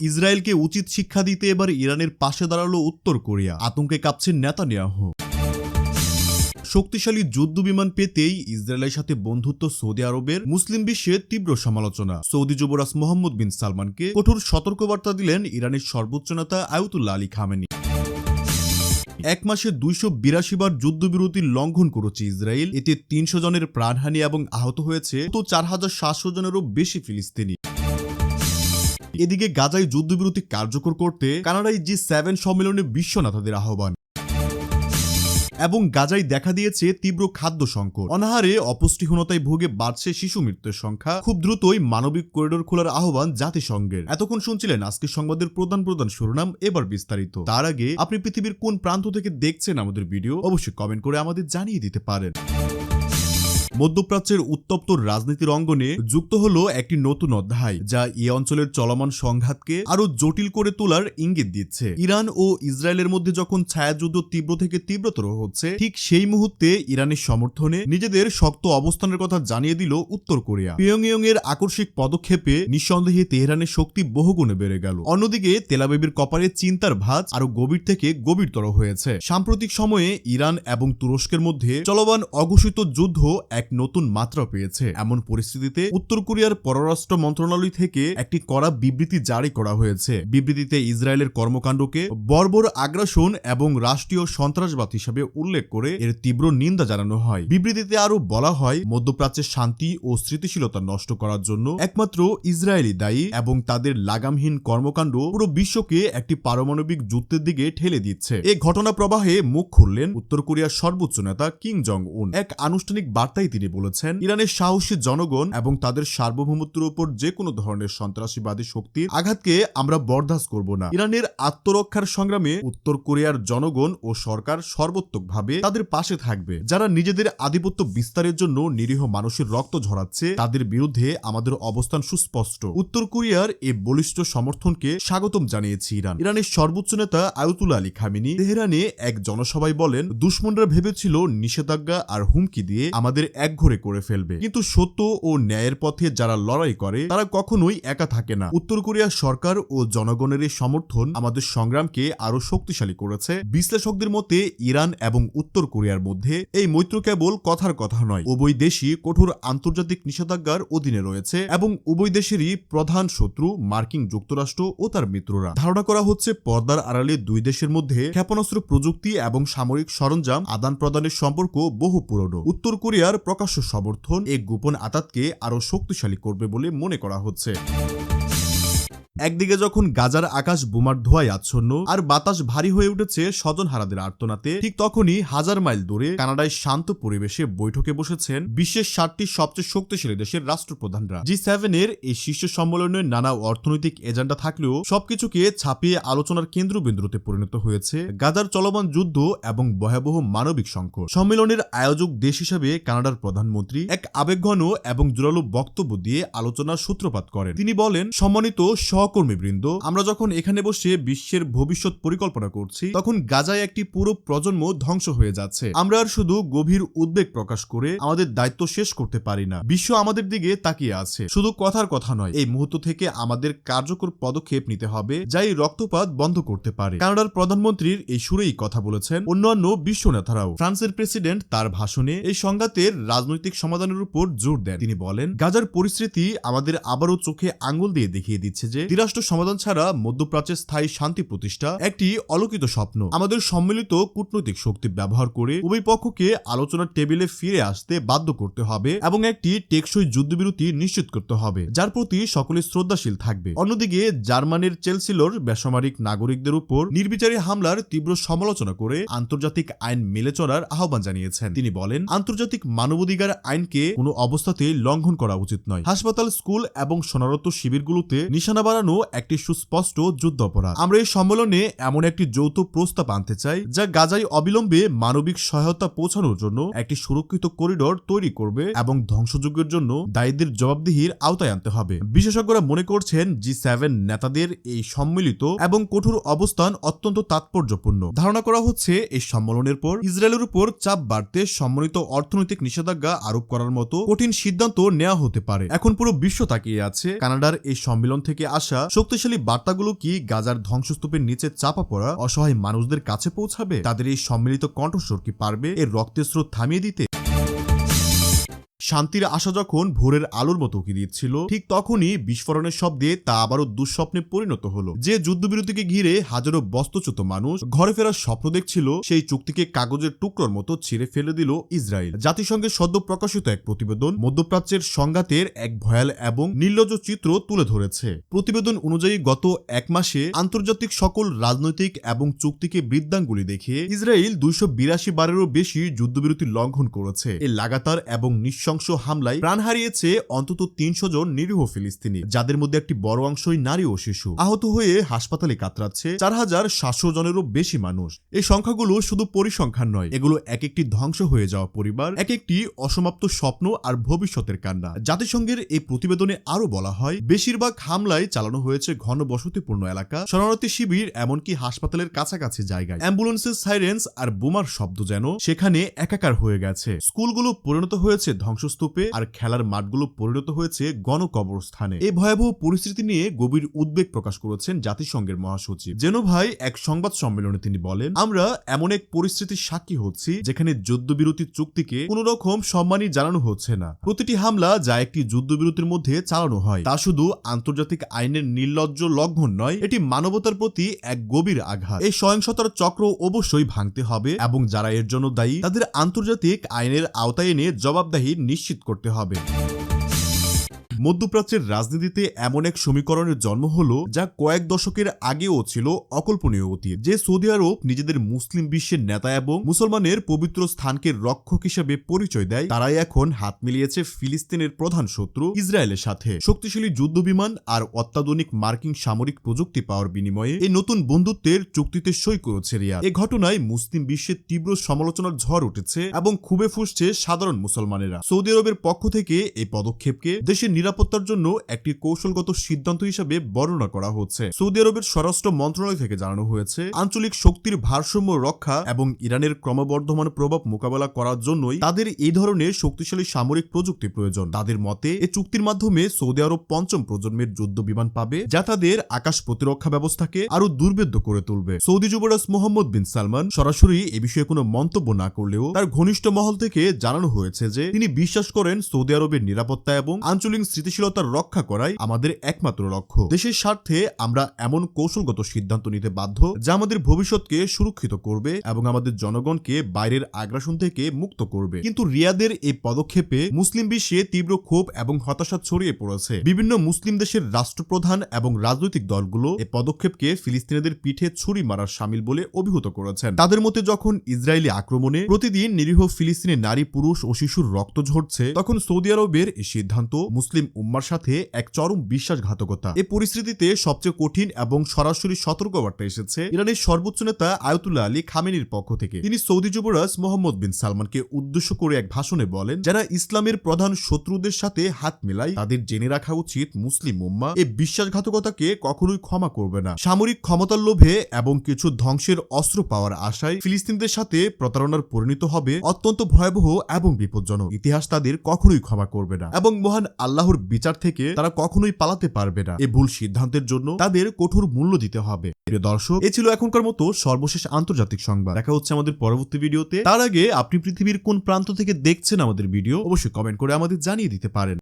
ইসরায়েলকে উচিত শিক্ষা দিতে এবার ইরানের পাশে দাঁড়াল উত্তর কোরিয়া। আতঙ্কে কাঁপছে নেতানিয়াহু। শক্তিশালী যুদ্ধ বিমান পেতেই ইসরায়েলের সাথে বন্ধুত্ব সৌদি আরবের মুসলিম বিশ্বে তীব্র সমালোচনা। সৌদি যুবরাজ মোহাম্মদ বিন সালমানকে কঠোর সতর্কবার্তা দিলেন ইরানের সর্বোচ্চ নেতা আয়তুল্লাহ আলী খামেনি। এক মাসে দুইশো বিরাশি বার যুদ্ধবিরতির লঙ্ঘন করেছে ইসরায়েল। এতে তিনশো জনের প্রাণহানি এবং আহত হয়েছে, তো চার হাজার সাতশো জনেরও বেশি ফিলিস্তিনি। এদিকে গাজায় যুদ্ধবিরতি কার্যকর করতে কানাডায় জি সেভেন সম্মেলনে বিশ্ব নেতাদের আহ্বান। এবং গাজায় দেখা দিয়েছে তীব্র খাদ্য সংকট। অনাহারে অপুষ্টিহীনতায় ভোগে বাড়ছে শিশু মৃত্যুর সংখ্যা। খুব দ্রুতই মানবিক করিডোর খোলার আহ্বান জাতিসংঘের। এতক্ষণ শুনছিলেন আজকের সংবাদের প্রধান প্রধান শিরোনাম, এবার বিস্তারিত। তার আগে আপনি পৃথিবীর কোন প্রান্ত থেকে দেখছেন আমাদের ভিডিও, অবশ্যই কমেন্ট করে আমাদের জানিয়ে দিতে পারেন। মধ্যপ্রাচ্যের উত্তপ্ত রাজনীতির অঙ্গনে যুক্ত হলো একটি নতুন অধ্যায়, যা এই অঞ্চলের চলমান সংঘাতকে আরও জটিল করে তোলার ইঙ্গিত দিচ্ছে। ইরান ও ইসরায়েলের মধ্যে যখন ছায়াযুদ্ধ তীব্র থেকে তীব্রতর হচ্ছে, ঠিক সেই মুহূর্তে ইরানের সমর্থনে নিজেদের শক্ত অবস্থানের কথা জানিয়ে দিল উত্তর কোরিয়া। পিয়ংইয়ং এর আকস্মিক পদক্ষেপে নিঃসন্দেহে তেহরানের শক্তি বহুগুণে বেড়ে গেল। অন্যদিকে তেলাবেবির কপালে চিন্তার ভাঁজ আরও গভীর থেকে গভীরতর হয়েছে। সাম্প্রতিক সময়ে ইরান এবং তুরস্কের মধ্যে চলমান অঘোষিত যুদ্ধ এক নতুন মাত্রা পেয়েছে। এমন পরিস্থিতিতে উত্তর কোরিয়ার পররাষ্ট্র মন্ত্রণালয় থেকে একটি কড়া বিবৃতি জারি করা হয়েছে। বিবৃতিতে ইসরায়েলের কর্মকাণ্ডকে বর্বর আগ্রাসন এবং রাষ্ট্রীয় সন্ত্রাসবাদ হিসেবে উল্লেখ করে এর তীব্র নিন্দা জানানো হয়। বিবৃতিতে আরও বলা হয়, মধ্যপ্রাচ্যের শান্তি ও স্থিতিশীলতা নষ্ট করার জন্য একমাত্র ইসরায়েলি দায়ী এবং তাদের লাগামহীন কর্মকাণ্ড পুরো বিশ্বকে একটি পারমাণবিক যুদ্ধের দিকে ঠেলে দিচ্ছে। এ ঘটনা প্রবাহে মুখ খুললেন উত্তর কোরিয়ার সর্বোচ্চ নেতা কিং জং উন এক আনুষ্ঠানিক বার্তায় তিনি বলেছেন, ইরানের সাহসী জনগণ এবং তাদের সার্বভৌমত্বের উপর যে কোনো ধরনের সন্ত্রাসীবাদী শক্তির আঘাতকে আমরা বরদাস্ত করব না। ইরানের আত্মরক্ষার সংগ্রামে উত্তর কোরিয়ার জনগণ ও সরকার সর্বোত্তকভাবে তাদের পাশে থাকবে। যারা নিজেদের আধিপত্য বিস্তারের জন্য নিরীহ মানুষের রক্ত ঝরাচ্ছে, তাদের বিরুদ্ধে আমাদের অবস্থান সুস্পষ্ট। উত্তর কোরিয়ার এই বলিষ্ঠ সমর্থনকে স্বাগতম জানিয়েছে ইরান। ইরানের সর্বোচ্চ নেতা আয়তুল আলী খামিনি তেহরানে এক জনসভায় বলেন, দুশ্মনরা ভেবেছিল নিষেধাজ্ঞা আর হুমকি দিয়ে আমাদের একঘরে করে ফেলবে। কিন্তু সত্য ও ন্যায়ের পথে যারা লড়াই করে, তারা কখনোই একা থাকে না। উত্তর কোরিয়ার সরকার ও জনগণের এই সমর্থন আমাদের সংগ্রামকে আরও শক্তিশালী করেছে। বিশ্লেষকদের মতে, ইরান এবং উত্তর কোরিয়ার মধ্যে এই মৈত্র কেবল কথার কথা নয়। উভয় দেশই কঠোর আন্তর্জাতিক নিষেধাজ্ঞার অধীনে রয়েছে এবং উভয় দেশেরই প্রধান শত্রু মার্কিন যুক্তরাষ্ট্র ও তার মিত্ররা। ধারণা করা হচ্ছে, পর্দার আড়ালে দুই দেশের মধ্যে ক্ষেপণাস্ত্র প্রযুক্তি এবং সামরিক সরঞ্জাম আদান প্রদানের সম্পর্ক বহু পুরনো। উত্তর কোরিয়ার প্রকাশ্য সমর্থন এই গোপন আতাতকে আরও শক্তিশালী করবে বলে মনে করা হচ্ছে। একদিকে যখন গাজার আকাশ বোমার ধোয়ায় আচ্ছন্ন আর বাতাস ভারী হয়ে উঠেছে স্বজন হারাদের আর্তনাতে, ঠিক তখনই হাজার মাইল দূরে কানাডায় শান্ত পরিবেশে বৈঠকে বসেছেন বিশ্বের ষাটটি সবচেয়ে শক্তিশালী দেশের রাষ্ট্রপ্রধানরা। জি সেভেন এর এই শীর্ষ সম্মেলনের নানা অর্থনৈতিক এজেন্ডা থাকলেও সবকিছুকে ছাপিয়ে আলোচনার কেন্দ্রবিন্দুতে পরিণত হয়েছে গাজার চলমান যুদ্ধ এবং ভয়াবহ মানবিক সংকট। সম্মেলনের আয়োজক দেশ হিসেবে কানাডার প্রধানমন্ত্রী এক আবেগঘন এবং জোরালো বক্তব্য দিয়ে আলোচনার সূত্রপাত করেন। তিনি বলেন, সম্মানিত সহকর্মীবৃন্দ, আমরা যখন এখানে বসে বিশ্বের ভবিষ্যৎ পরিকল্পনা করছি, তখন গাজায় একটি পুরো প্রজন্ম ধ্বংস হয়ে যাচ্ছে। আমরা আর শুধু গভীর উদ্বেগ প্রকাশ করে আমাদের দায়িত্ব শেষ করতে পারি না। বিশ্ব আমাদের দিকে তাকিয়ে আছে। শুধু কথার কথা নয়, এই মুহূর্ত থেকে আমাদের কার্যকর পদক্ষেপ নিতে হবে যা এই রক্তপাত বন্ধ করতে পারে। কানাডার প্রধানমন্ত্রীর এই সুরেই কথা বলেছেন অন্যান্য বিশ্ব নেতারাও ফ্রান্সের প্রেসিডেন্ট তার ভাষণে এই সংঘাতের রাজনৈতিক সমাধানের উপর জোর দেন। তিনি বলেন, গাজার পরিস্থিতি আমাদের আবারও চোখে আঙ্গুল দিয়ে দেখিয়ে দিচ্ছে যে দ্বিরাষ্ট্র সমাধান ছাড়া মধ্যপ্রাচ্যের স্থায়ী শান্তি প্রতিষ্ঠা একটি অলোকিত স্বপ্ন। আমাদের সম্মিলিত কূটনৈতিক শক্তি ব্যবহার করে উভয় পক্ষকে আলোচনার টেবিলে ফিরে আসতে বাধ্য করতে হবে এবং একটি টেকসই যুদ্ধবিরতি নিশ্চিত করতে হবে, যার প্রতি সকলে শ্রদ্ধাশীল থাকবে। অন্যদিকে, জার্মানির চেলসিলোর বেসামরিক নাগরিকদের উপর নির্বিচারী হামলার তীব্র সমালোচনা করে আন্তর্জাতিক আইন মেলে চলার আহ্বান জানিয়েছেন। তিনি বলেন, আন্তর্জাতিক মানবাধিকার আইনকে কোনো অবস্থাতেই লঙ্ঘন করা উচিত নয়। হাসপাতাল, স্কুল এবং সোনারত শিবিরগুলোতে নিশানা বাড়ানো একটি সুস্পষ্ট যুদ্ধ অপরাধ আমরা এই সম্মেলনে এমন একটি যৌথ প্রস্তাব আনতে চাই, যা গাজায় অবিলম্বে মানবিক সহায়তা পৌঁছানোর জন্য একটি সুরক্ষিত করিডোর তৈরি করবে এবং ধ্বংসযজ্ঞের জন্য দায়ীদের জবাবদিহির আওতায় আনতে হবে। বিশেষজ্ঞরা মনে করছেন জি সেভেন নেতাদের এই সম্মিলিত এবং কঠোর অবস্থান অত্যন্ত তাৎপর্যপূর্ণ। ধারণা করা হচ্ছে, এই সম্মেলনের পর ইসরায়েলের উপর চাপ বাড়তে সম্মিলিত অর্থনৈতিক নিষেধাজ্ঞা আরোপ করার মতো কঠিন সিদ্ধান্ত নেওয়া হতে পারে। এখন পুরো বিশ্ব তাকিয়ে আছে, কানাডার এই সম্মেলন থেকে আসা আসা শক্তিশালী বার্তাগুলো কি গাজার ধ্বংসস্তূপের নিচে চাপা পড়া অসহায় মানুষদের কাছে পৌঁছাবে? তাদের এই সম্মিলিত কণ্ঠস্বর কি পারবে? এর রক্তের স্রোত থামিয়ে দিতে শান্তির আশা যখন ভোরের আলোর মতো উকি দিচ্ছিল, ঠিক তখনই বিস্ফোরণের শব্দে তা আবারও দুঃস্বপ্নে পরিণত হলো। যে যুদ্ধবিরতিকে ঘিরে হাজারো বস্ত্রচ্যুত মানুষ ঘরে ফেরার স্বপ্ন দেখছিল, সেই চুক্তিকে কাগজের টুকরোর মতো ছিঁড়ে ফেলে দিল ইসরায়েল। জাতিসংঘের সদ্য প্রকাশিত এক প্রতিবেদন মধ্যপ্রাচ্যের সংঘাতের এক ভয়াল এবং নির্লজ্জ চিত্র তুলে ধরেছে। প্রতিবেদন অনুযায়ী গত এক মাসে আন্তর্জাতিক সকল রাজনৈতিক এবং চুক্তিকে বৃদ্ধাঙ্গুলি দেখিয়ে ইসরায়েল দুইশো বিরাশি বারেরও বেশি যুদ্ধবিরতি লঙ্ঘন করেছে। এই লাগাতার এবং নৃশংস হামলায় প্রাণ হারিয়েছে অন্তত তিনশো জন নিরীহ ফিলিস্তিনি, যাদের মধ্যে একটি বড় অংশই নারী ও শিশু। আহত হয়ে হাসপাতালে কাতরাচ্ছে চার হাজার সাতশো জনেরও বেশি মানুষ। এই সংখ্যাগুলো শুধু পরিসংখ্যান নয়, এগুলো এক একটি ধ্বংস হয়ে যাওয়া পরিবার এক একটি অসমাপ্ত স্বপ্ন আর ভবিষ্যতের কান্না। জাতিসংঘের এই প্রতিবেদনে আরও বলা হয়, বেশিরভাগ হামলায় চালানো হয়েছে ঘন বসতিপূর্ণ এলাকা, শরণার্থী শিবির এমনকি হাসপাতালের কাছাকাছি জায়গায়। অ্যাম্বুলেন্সের সাইরেন্স আর বোমার শব্দ যেন সেখানে একাকার হয়ে গেছে। স্কুলগুলো পরিণত হয়েছে ধ্বংসস্তূপে আর খেলার মাঠগুলো পরিণত হয়েছে গণকবরস্থানে। এই ভয়াবহ পরিস্থিতি নিয়ে গভীর উদ্বেগ প্রকাশ করেছেন জাতিসংঘের মহাসচিব। জেনোভাই এক সংবাদ সম্মেলনে তিনি বলেন, আমরা এমন এক পরিস্থিতির সাক্ষী হচ্ছি যেখানে যুদ্ধবিরতি চুক্তিকে কোন রকম সম্মানই জানানো হচ্ছে না। প্রতিটি হামলা যা একটি যুদ্ধবিরতির মধ্যে চালানো হয়, তা শুধু আন্তর্জাতিক আইনের নির্লজ্জ লঙ্ঘন নয়, এটি মানবতার প্রতি এক গভীর আঘাত। এই সহিংসতার চক্র অবশ্যই ভাঙতে হবে এবং যারা এর জন্য দায়ী, তাদের আন্তর্জাতিক আইনের আওতায় এনে জবাবদাহি নিশ্চিত করতে হবে। মধ্যপ্রাচ্যের রাজনীতিতে এমন এক সমীকরণের জন্ম হলো যা কয়েক দশকের আগেও ছিল অকল্পনীয় অতীত, যে সৌদি আরব নিজেদের মুসলিম বিশ্বের নেতা এবং মুসলমানের পবিত্র স্থানকে রক্ষক হিসেবে পরিচয় দেয়। তারাই এখন হাত মিলিয়েছে ফিলিস্তিনের প্রধান শত্রু ইসরায়েলের সাথে। শক্তিশালী যুদ্ধবিমান আর অত্যাধুনিক মার্কিন সামরিক প্রযুক্তি পাওয়ার বিনিময়ে এই নতুন বন্ধুত্বের চুক্তিতে সই করেছে রিয়া এ ঘটনায় মুসলিম বিশ্বে তীব্র সমালোচনার ঝড় উঠেছে এবং খুবই ফুসছে সাধারণ মুসলমানেরা। সৌদি আরবের পক্ষ থেকে এই পদক্ষেপকে দেশের নিরাপত্তার জন্য একটি কৌশলগত সিদ্ধান্ত হিসেবে বর্ণনা করা হচ্ছে। সৌদি আরবের স্বরাষ্ট্র মন্ত্রণালয় থেকে জানানো হয়েছে, আঞ্চলিক শক্তির ভারসাম্য রক্ষা এবং ইরানের ক্রমবর্ধমান প্রভাব মোকাবেলা করার জন্যই তাদের এই ধরনের শক্তিশালী সামরিক প্রযুক্তি প্রয়োজন। তাদের মতে এই চুক্তির মাধ্যমে সৌদি আরব পঞ্চম প্রজন্মের যুদ্ধ বিমান পাবে, যা তাদের আকাশ প্রতিরক্ষা ব্যবস্থাকে আরও দুর্বেদ্য করে তুলবে। সৌদি যুবরাজ মোহাম্মদ বিন সালমান সরাসরি এ বিষয়ে কোনো মন্তব্য না করলেও তার ঘনিষ্ঠ মহল থেকে জানানো হয়েছে যে, তিনি বিশ্বাস করেন সৌদি আরবের নিরাপত্তা এবং আঞ্চলিক স্থিতিশীলতার রক্ষা করাই আমাদের একমাত্র লক্ষ্য। দেশের স্বার্থে আমরা এমন কৌশলগত সিদ্ধান্ত নিতে বাধ্য, যা আমাদের ভবিষ্যৎকে সুরক্ষিত করবে এবং আমাদের জনগণকে বাইরের আগ্রাসন থেকে মুক্ত করবে। কিন্তু রিয়াদের এই পদক্ষেপে মুসলিম বিশ্বে তীব্র ক্ষোভ এবং হতাশা ছড়িয়ে পড়েছে। বিভিন্ন মুসলিম দেশের রাষ্ট্রপ্রধান এবং রাজনৈতিক দলগুলো এই পদক্ষেপকে ফিলিস্তিনিদের পিঠে ছুরি মারার সামিল বলে অভিহিত করেছেন। তাদের মতে যখন ইসরায়েলি আক্রমণে প্রতিদিন নিরীহ ফিলিস্তিনি নারী, পুরুষ ও শিশুর রক্ত ঝরছে, তখন সৌদি আরবের এই সিদ্ধান্ত মুসলিম উম্মার সাথে এক চরম বিশ্বাসঘাতকতা। এই পরিস্থিতিতে সবচেয়ে কঠিন এবং সরাসরি সতর্কবার্তা এসেছে ইরানের সর্বোচ্চ নেতা আয়তুল্লাহ আলী খামেনির পক্ষ থেকে। তিনি সৌদি যুবরাজ মোহাম্মদ বিন সালমানকে উদ্দেশ্য করে এক ভাষণে বলেন, যারা ইসলামের প্রধান শত্রুদের সাথে হাত মেলায়, তাদের জেনে রাখা উচিত মুসলিম উম্মা এই বিশ্বাসঘাতকতাকে কখনোই ক্ষমা করবে না। সামরিক ক্ষমতার লোভে এবং কিছু ধ্বংসের অস্ত্র পাওয়ার আশায় ফিলিস্তিনদের সাথে প্রতারণার পরিণত হবে অত্যন্ত ভয়াবহ এবং বিপজ্জনক। ইতিহাস তাদের কখনোই ক্ষমা করবে না এবং মহান আল্লাহর বিচার থেকে তারা কখনোই পালাতে পারবে না। এই ভুল সিদ্ধান্তের জন্য তাদের কঠোর মূল্য দিতে হবে। প্রিয় দর্শক, এ ছিল এখনকার মতো সর্বশেষ আন্তর্জাতিক সংবাদ। দেখা হচ্ছে আমাদের পরবর্তী ভিডিওতে। তার আগে আপনি পৃথিবীর কোন প্রান্ত থেকে দেখছেন আমাদের ভিডিও, অবশ্যই কমেন্ট করে আমাদের জানিয়ে দিতে পারেন।